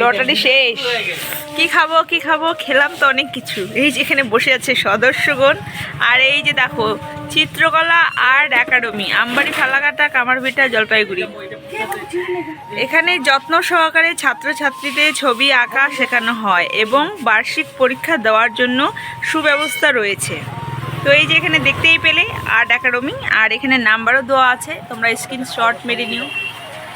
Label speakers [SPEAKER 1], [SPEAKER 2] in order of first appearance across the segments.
[SPEAKER 1] Lottery শেষ। কি খাব কি খাব? খেলাম তো অনেক কিছু। এই যে এখানে বসে আছে সদস্যগণ। আর এই যে দেখো চিত্রকলা আর্ট একাডেমি আমবাড়ি ফালাকাটা কামারভিটা জলপাইগুড়ি। এখানে যত্ন সহকারে ছাত্রছাত্রীদের ছবি আঁকা শেখানো হয় এবং বার্ষিক পরীক্ষা দেওয়ার জন্য সুব্যবস্থা রয়েছে। তো এই যে এখানে দেখতেই পেলে আর্ট একাডেমি। আর এখানে নাম্বারও দেওয়া আছে। তোমরা স্ক্রিনশট মেরে নিও।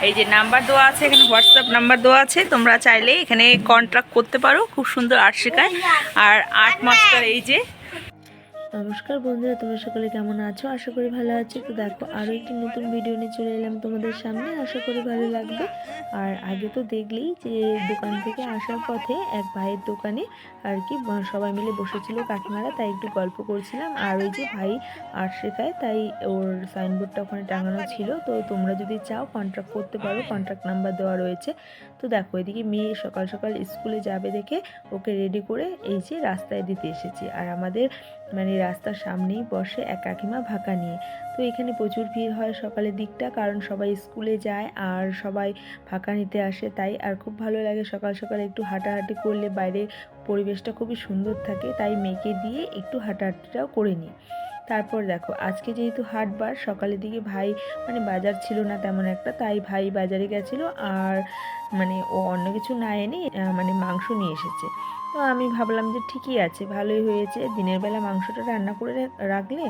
[SPEAKER 1] এই যে নাম্বার দেওয়া আছে এখানে হোয়াটসঅ্যাপ নাম্বার দেওয়া আছে তোমরা চাইলে এখানে কন্ট্যাক্ট করতে পারো খুব সুন্দর আর্ট শেখায়। আর আর্ট মাস্টার এই যে
[SPEAKER 2] নমস্কার বন্ধুরা, তোমরা সকলে কেমন আছো? আশা করি ভালো আছো। তো দেখো আরও একটি নতুন ভিডিও নিয়ে চলে এলাম তোমাদের সামনে। আশা করি ভালো লাগবে। আর আগে তো দেখলেই যে দোকান থেকে আসার পথে এক ভাইয়ের দোকানে আর কি সবাই মিলে বসেছিল কাকিমারা, তাই একটু গল্প করছিলাম। আর ওই যে ভাই আর্ট শেখায় তাই ওর সাইনবোর্ডটা ওখানে টাঙানো ছিল। তো তোমরা যদি চাও কন্ট্যাক্ট করতে পারো কন্ট্যাক্ট নাম্বার দেওয়া রয়েছে। তো দেখো, এদিকে মেয়ে সকাল সকাল স্কুলে যাবে দেখে ওকে রেডি করে এই যে রাস্তায় দিতে এসেছি। আর আমাদের মানে রাস্তার সামনেই বসে এক কাকিমা ভাকা নিয়ে। তো এখানে প্রচুর ভিড় হয় সকালের দিকটা, কারণ সবাই স্কুলে যায় আর সবাই ফাঁকা নিতে আসে, তাই আর খুব ভালো লাগে সকাল সকাল একটু হাঁটাহাঁটি করলে বাইরে পরিবেশটা খুবই সুন্দর থাকে, তাই মেয়েকে দিয়ে একটু হাঁটাহাঁটিটাও করে নিই। তারপর দেখো, আজকে যেহেতু হাটবার, সকালের দিকে ভাই মানে বাজার ছিল না তেমন একটা, তাই ভাই বাজারে গেছিল আর মানে ও অন্য কিছু না এনে মানে মাংস নিয়ে এসেছে। তো আমি ভাবলাম যে ঠিকই আছে, ভালোই হয়েছে। দিনের বেলা মাংসটা রান্না করে রাখলে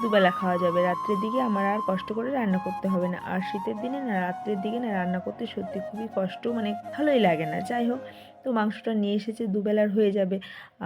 [SPEAKER 2] দুবেলা খাওয়া যাবে। রাত্রের দিকে আমার আর কষ্ট করে রান্না করতে হবে না। আর শীতের দিনে না, রাত্রের দিকে না রান্না করতে সত্যি খুবই কষ্ট মানে ভালোই লাগে না। যাই হোক তো মাংসটা নিয়ে এসেছে, দুবেলার হয়ে যাবে।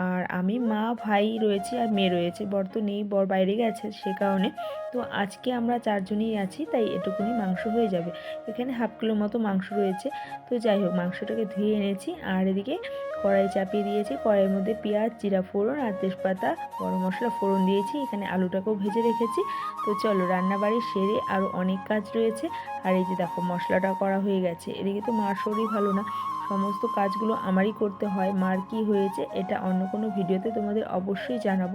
[SPEAKER 2] আর আমি মা, ভাই রয়েছে আর মেয়ে রয়েছে। বর তো নেই, বর বাইরে গেছে সে কারণে। তো আজকে আমরা চারজনই আছি, তাই এটুকুনি মাংস হয়ে যাবে। এখানে হাফ কিলো মতো মাংস রয়েছে। তো যাই হোক, মাংসটাকে ধুয়ে এনেছি। আর এদিকে কড়াই চাপিয়ে দিয়েছি। কড়াইয়ের মধ্যে পেঁয়াজ, জিরা ফোড়ন আর তেজপাতা, গরম মশলা, ফোড়ন দিয়েছি। এখানে আলুটাকেও ভেজে রেখেছি। তো চলো, রান্নাবাড়ি সেরে আরও অনেক কাজ রয়েছে। আর এই যে দেখো, মশলাটা করা হয়ে গেছে। এদিকে তো মার শরীর ভালো না। সমস্ত কাজগুলো আমারই করতে হয়, মার কি হয়েছে এটা অন্য কোনো ভিডিওতে তোমাদের অবশ্যই জানাব।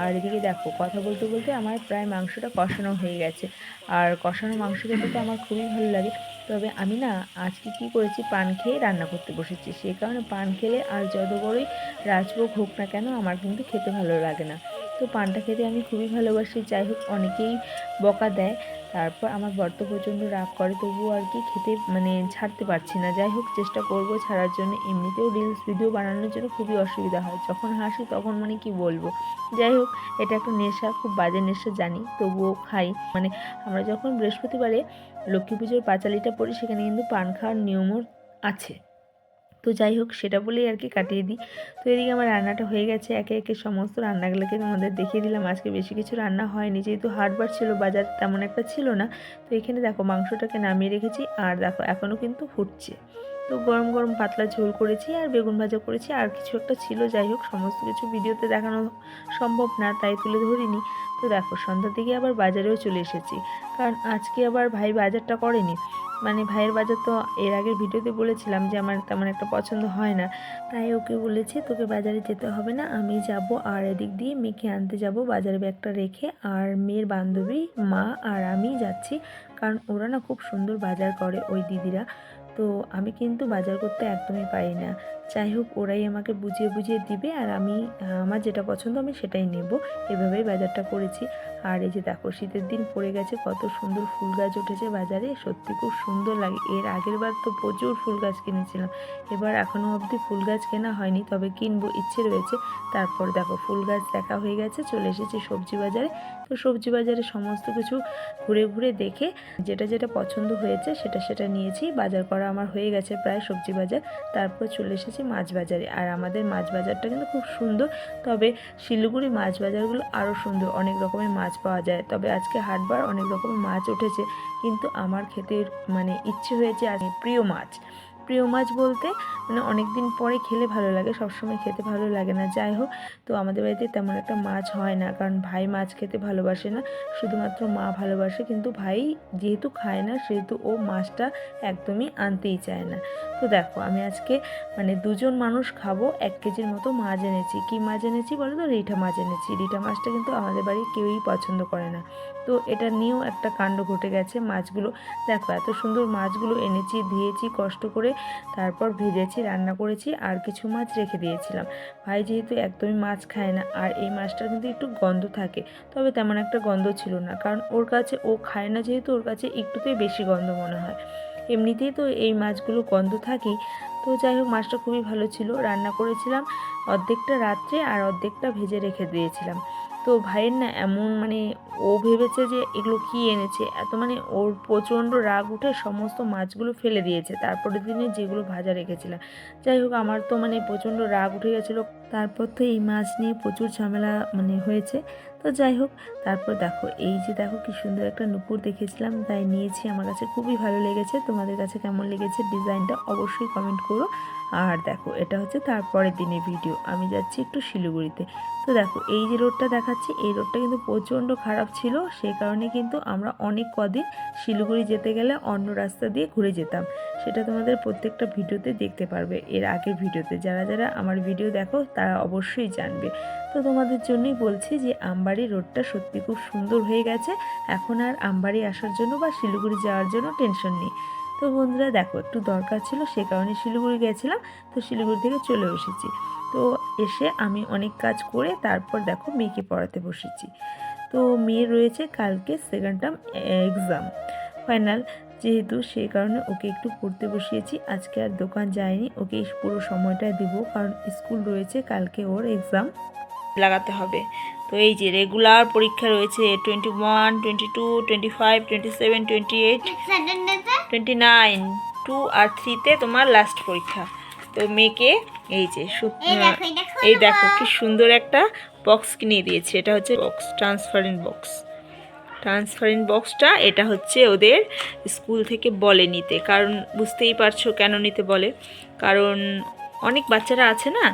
[SPEAKER 2] আর এদিকে দেখো, কথা বলতে বলতে আমার প্রায় মাংসটা কষানো হয়ে গেছে। আর কষানো মাংস খেতে তো আমার খুবই ভালো লাগে। তবে আমি না আজকে কি করেছি, পান খেয়ে রান্না করতে বসেছি। সেই কারণে পান খেলে আর যত বড়ই রাজভোগ হোক না কেন, আমার কিন্তু খেতে ভালো লাগে না। তো পানটা খেতে আমি খুবই ভালোবাসি, যাই হোক অনেকেই বকা দেয়। তারপর আমার বর্ত প্রচণ্ড রাগ করে তবুও আর কি খেতে মানে ছাড়তে পারছি না। যাই হোক চেষ্টা করব ছাড়ার জন্য। এমনিতেও রিলস ভিডিও বানানোর জন্য খুবই অসুবিধা হয়। যখন হাসি তখন মানে কি বলব? যাই হোক, এটা একটা নেশা, খুব বাজে নেশা জানি, তবুও খাই। মানে আমরা যখন বৃহস্পতিবারে লক্ষ্মী পুজোর পাঁচালিটা পড়ি, সেখানে কিন্তু পান খাওয়ার নিয়মও আছে। তো যাই হোক, সেটা বলেই আর কি কাটিয়ে দিই। তো এদিকে আমার রান্নাটা হয়ে গেছে, একে একে সমস্ত রান্নাগুলোকে তোমাদের দেখিয়ে দিলাম। আজকে বেশি কিছু রান্না হয়নি, যেহেতু হাটবার ছিল, বাজার তেমন একটা ছিল না। তো এখানে দেখো মাংসটাকে নামিয়ে রেখেছি, আর দেখো এখনও কিন্তু ফুটছে। তো গরম গরম পাতলা ঝোল করেছি, আর বেগুন ভাজা করেছি, আর কিছু একটা ছিল। যাই হোক, সমস্ত কিছু ভিডিওতে দেখানো সম্ভব না, তাই তুলে ধরিনি। তো দেখো সন্ধ্যার দিকে আবার বাজারেও চলে এসেছি। কারণ আজকে আবার ভাই বাজারটা করেনি। মানে ভাইয়ের বাজার তো এর আগের ভিডিওতে বলেছিলাম যে আমার তেমন একটা পছন্দ হয় না। তাই ওকে বলেছি, তোকে বাজারে যেতে হবে না, আমি যাব আর এদিক দিয়ে মেয়েকে আনতে যাব বাজারে ব্যাগটা রেখে আর মেয়ের বান্ধবী, মা আর আমি যাচ্ছি। কারণ ওরা না খুব সুন্দর বাজার করে ওই দিদিরা। তো আমি কিন্তু বাজার করতে একদমই পারি না। যাই হোক, ওরাই আমাকে বুঝিয়ে বুঝিয়ে দিবে আর আমি, আমার যেটা পছন্দ আমি সেটাই নেব। এভাবেই বাজারটা করেছি। আর এই যে দেখো, শীতের দিন পড়ে গেছে, কত সুন্দর ফুল গাছ উঠেছে বাজারে। সত্যি খুব সুন্দর লাগে। এর আগের বার তো প্রচুর ফুল গাছ কিনেছিলাম। এবার এখনও অবধি ফুল গাছ কেনা হয়নি, তবে কিনবো, ইচ্ছে রয়েছে। তারপর দেখো, ফুল গাছ দেখা হয়ে গেছে, চলে এসেছি সবজি বাজারে। তো সবজি বাজারে সমস্ত কিছু ঘুরে ঘুরে দেখে, যেটা যেটা পছন্দ হয়েছে সেটা সেটা নিয়েছি। বাজার করা আমার হয়ে গেছে প্রায় সবজি বাজার। তারপর চলে এসেছি মাছ বাজারে আর আমাদের মাছ বাজারটা কিন্তু খুব সুন্দর, তবে শিলিগুড়ি মাছ বাজারগুলো আরও সুন্দর, অনেক রকমের মাছ পাওয়া যায়। তবে আজকে হাটবার অনেক রকমের মাছ উঠেছে, কিন্তু আমার খেতে মানে ইচ্ছে হয়েছে আর প্রিয় মাছ। প্রিয় মাছ বলতে মানে অনেক দিন পরে খেলে ভালো লাগে, সবসময় খেতে ভালো লাগে না। যাই হোক, তো আমাদের বাড়িতে তেমন একটা মাছ হয় না, কারণ ভাই মাছ খেতে ভালোবাসে না, শুধুমাত্র মা ভালোবাসে, কিন্তু ভাই যেহেতু খায় না, সেহেতু ও মাছটা একদমই আনতেই চায় না। তো দেখো, আমি আজকে মানে দুজন মানুষ খাব, এক কেজির মতো মাছ এনেছি। কী মাছ এনেছি বলো তো? রিঠা মাছ এনেছি। রিঠা মাছটা কিন্তু আমাদের বাড়ির কেউই পছন্দ করে না। তো এটা নিয়েও একটা কাণ্ড ঘটে গেছে মাছগুলো। দেখো, এত সুন্দর মাছগুলো এনেছি, ধুয়েছি, কষ্ট করে তারপর ভেজেছি, রান্না করেছি আর কিছু মাছ রেখে দিয়েছিলাম। ভাই যেহেতু একদমই মাছ খায় না আর এই মাছটা কিন্তু একটু গন্ধ থাকে, তবে তেমন একটা গন্ধ ছিল না। কারণ ওর কাছে, ও খায় না যেহেতু ওর কাছে একটুতেই বেশি গন্ধ মনে হয়। এমনিতেই তো এই মাছগুলো গন্ধ থাকেই। তো যাই হোক, মাছটা খুবই ভালো ছিল। রান্না করেছিলাম অর্ধেকটা রাত্রে আর অর্ধেকটা ভেজে রেখে দিয়েছিলাম। তো ভাইয়ের না এমন মানে ও ভেবেছে যে এগুলো কী এনেছে? এত মানে ওর প্রচণ্ড রাগ উঠে সমস্ত মাছগুলো ফেলে দিয়েছে। তারপরের দিনে যেগুলো ভাজা রেখেছিলাম। যাই হোক, আমার তো মানে প্রচণ্ড রাগ উঠে গেছিল। তারপর তো এই মাছ নিয়ে প্রচুর ঝামেলা মানে হয়েছে। তো যাই হোক, তারপর দেখো, এই যে দেখো কি সুন্দর একটা নুপুর দেখেছিলাম। তাই নিয়েছি, আমার কাছে খুবই ভালো লেগেছে। তোমাদের কাছে কেমন লেগেছে ডিজাইনটা অবশ্যই কমেন্ট করো। আর দেখো, এটা হচ্ছে তারপরের দিনের ভিডিও আমি যাচ্ছি একটু শিলিগুড়িতে। তো দেখো, এই যে রোডটা দেখাচ্ছি, এই রোডটা কিন্তু প্রচণ্ড খারাপ ছিল, সেই কারণে কিন্তু আমরা অনেক কদিন শিলিগুড়ি যেতে গেলে অন্য রাস্তা দিয়ে ঘুরে যেতাম। সেটা তোমাদের প্রত্যেকটা ভিডিওতে দেখতে পারবে। এর আগের ভিডিওতে যারা যারা আমার ভিডিও দেখো, তারা অবশ্যই জানবে। তো তোমাদের জন্যই বলছি যে আমবাড়ি রোডটা সত্যি খুব সুন্দর হয়ে গেছে। এখন আর আমবাড়ি আসার জন্য বা শিলিগুড়ি যাওয়ার জন্য টেনশন নেই। তো বন্ধুরা, দেখো, একটু দরকার ছিল, সে কারণে শিলিগুড়ি গেছিলাম, তো শিলিগুড়ি থেকে চলে এসেছি। তো এসে আমি অনেক কাজ করে তারপর দেখো মেয়েকে পড়াতে বসেছি। তো মেয়ে রয়েছে কালকে সেকেন্ড টার্ম এক্সাম ফাইনাল যেহেতু সেই কারণে ওকে একটু পড়তে বসিয়েছি। আজকে আর দোকান যায়নি ওকে পুরো সময়টা দিব কারণ স্কুল রয়েছে কালকে ওর এক্সাম
[SPEAKER 1] লাগাতে হবে। তো এই যে রেগুলার পরীক্ষা রয়েছে twenty one twenty two twenty five twenty seven twenty eight twenty nine two আর থ্রিতে তোমার লাস্ট পরীক্ষা। তো মেয়েকে এই যে সু- এই দেখো কি সুন্দর একটা বক্স কিনে দিয়েছে। এটা হচ্ছে বক্স ট্রান্সপারেন্ট বক্স ট্রান্সপারেন্ট বক্সটা এটা হচ্ছে ওদের স্কুল থেকে বলে নিতে। কারণ বুঝতেই পারছ কেন নিতে বলে? কারণ অনেক বাচ্চারা আছে না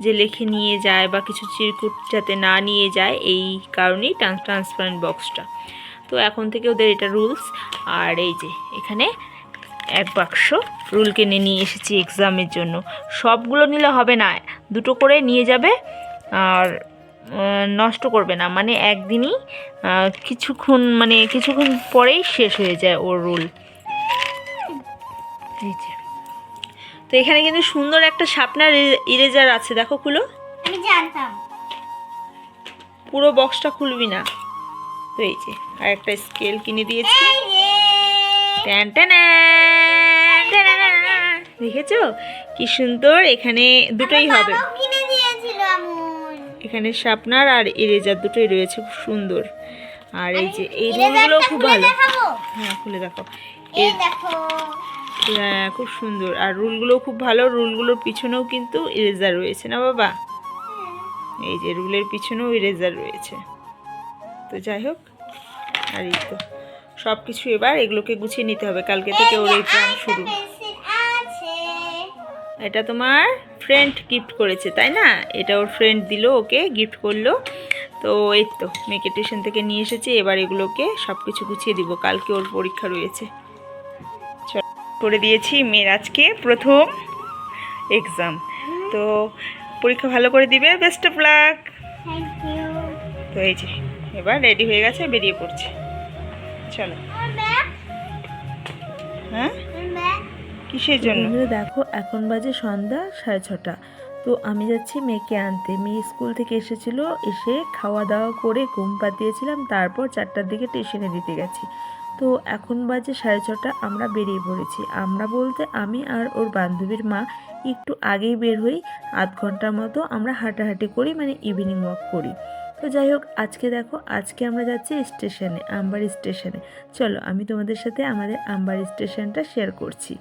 [SPEAKER 1] যে লেখে নিয়ে যায় বা কিছু চিরকুট যাতে না নিয়ে যায় এই কারণেই ট্রান্স ট্রান্সপারেন্ট বক্সটা তো এখন থেকে ওদের এটা রুলস আর এই যে এখানে এক বাক্স। রুল কিনে নিয়ে এসেছি এক্সামের জন্য। সবগুলো নিলে হবে না দুটো করে নিয়ে যাবে আর নষ্ট করবে না। মানে একদিনই কিছুক্ষণ মানে কিছুক্ষণ পরেই শেষ হয়ে যায় ওর রুল। তো এখানে কিন্তু সুন্দর একটা শার্পনার ইরেজার আছে। দেখো খুলো।
[SPEAKER 3] আমি জানতাম।
[SPEAKER 1] পুরো বক্সটা খুলবি না। তো এই যে আর একটা স্কেল কিনে দিয়েছি। দেখেছ? কি সুন্দর এখানে দুটোই হবে। এখানে শার্পনার আর ইরেজার দুটোই রয়েছে খুব সুন্দর। আর এই যে এই
[SPEAKER 3] এরেজারটা
[SPEAKER 1] রুলগুলো খুব ভালো। হ্যাঁ খুলে দেখো। হ্যাঁ খুব সুন্দর। আর রুলগুলো খুব ভালো রুলগুলোর পিছনেও কিন্তু ইরেজার রয়েছে না বাবা? এই যে রুলের পিছনেও ইরেজার রয়েছে। তো যাই হোক আর এই তো। সব কিছু এবার এগুলোকে গুছিয়ে নিতে হবে। কালকে থেকে ওর এক্সাম শুরু। এটা তোমার ফ্রেন্ড গিফট করেছে তাই না? এটা ওর ফ্রেন্ড দিল ওকে গিফট করল। তো এই তো মেয়েকে টিউশন থেকে নিয়ে এসেছি এবার এগুলোকে সব কিছু গুছিয়ে দিব। কালকে ওর পরীক্ষা রয়েছে। করে দিয়েছি মেয়ের আজকে প্রথম এক্সাম তো পরীক্ষা ভালো করে দিবে বেস্ট অফ লাক তো এই যে এবার রেডি হয়ে গেছে বেরিয়ে পড়ছে।
[SPEAKER 3] ব্যাগ
[SPEAKER 1] হ্যাঁ? কিসের জন্য?
[SPEAKER 2] দেখো এখন বাজে সন্ধ্যা সাড়ে ছটা। তো আমি যাচ্ছি মেয়েকে আনতে। মেয়ে স্কুল থেকে এসেছিল এসে খাওয়া দাওয়া করে ঘুম পাতিয়েছিলাম তারপর চারটার দিকে টিউশনে দিতে গেছি। তো এখন বাজে সাড়ে ছটা আমরা বেরিয়ে পড়েছি। আমরা বলতে আমি আর ওর বান্ধবীর মা একটু আগেই বের হই আধ ঘণ্টার মতো আমরা হাঁটাহাঁটি করি মানে ইভিনিং ওয়াক করি। তো যাই হোক, আজকে দেখো, আজকে আমরা যাচ্ছি স্টেশনে আমবাড়ি স্টেশনে। চলো, আমি তোমাদের সাথে আমাদের আমবাড়ি স্টেশনটা শেয়ার করছি।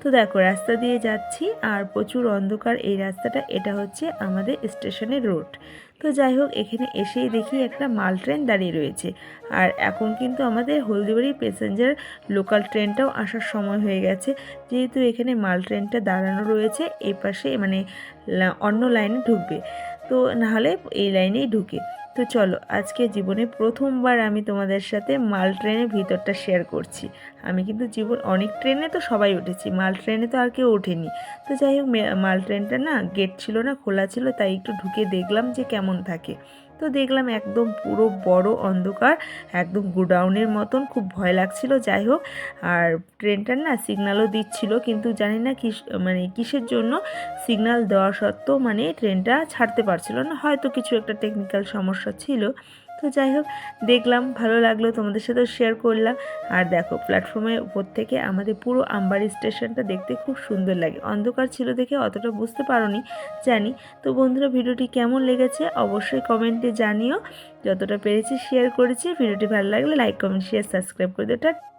[SPEAKER 2] তো দেখো, রাস্তা দিয়ে যাচ্ছি আর প্রচুর অন্ধকার এই রাস্তাটা, এটা হচ্ছে আমাদের স্টেশনের রোড তো যাই হোক, এখানে এসেই দেখি একটা মাল ট্রেন দাঁড়িয়ে রয়েছে। আর এখন কিন্তু আমাদের হলদিবাড়ি প্যাসেঞ্জার লোকাল ট্রেনটাও আসার সময় হয়ে গেছে। যেহেতু এখানে মাল ট্রেনটা দাঁড়ানো রয়েছে এই পাশে মানে অন্য লাইনে ঢুকবে। তো নাহলে এই লাইনেই ঢুকে। তো চলো, আজকে জীবনে প্রথমবার আমি তোমাদের সাথে মাল ট্রেনের ভিতরটা শেয়ার করছি। আমি কিন্তু জীবন, অনেক ট্রেনে তো সবাই উঠেছি, মাল ট্রেনে তো আর কেউ ওঠেনি। তো যাই হোক মাল ট্রেনটা না গেট ছিল না, খোলা ছিল, তাই একটু ঢুকে দেখলাম যে কেমন থাকে। তো দেখলাম একদম পুরো বড় অন্ধকার, একদম গোডাউনের মতন, খুব ভয় লাগছিল, যাই হোক। আর ট্রেনটার না সিগনালও দিচ্ছিল, কিন্তু জানি না কিস মানে কিসের জন্য সিগনাল দেওয়া সত্ত্বেও মানে ট্রেনটা ছাড়তে পারছিল না। হয়তো কিছু একটা টেকনিক্যাল সমস্যা ছিল। তো যাই হোক, দেখলাম, ভালো লাগল, তোমাদের সাথেও শেয়ার করলাম। আর দেখো প্ল্যাটফর্মের উপর থেকে আমাদের পুরো আম্বারি স্টেশনটা দেখতে খুব সুন্দর লাগে। অন্ধকার ছিল দেখে অতটা বুঝতে পারোনি, জানি। তো বন্ধুরা, ভিডিওটি কেমন লেগেছে অবশ্যই কমেন্টে জানিও। যতটা পেরেছি শেয়ার করেছি, ভিডিওটি ভালো লাগলে লাইক কমেন্ট শেয়ার সাবস্ক্রাইব করে দিও।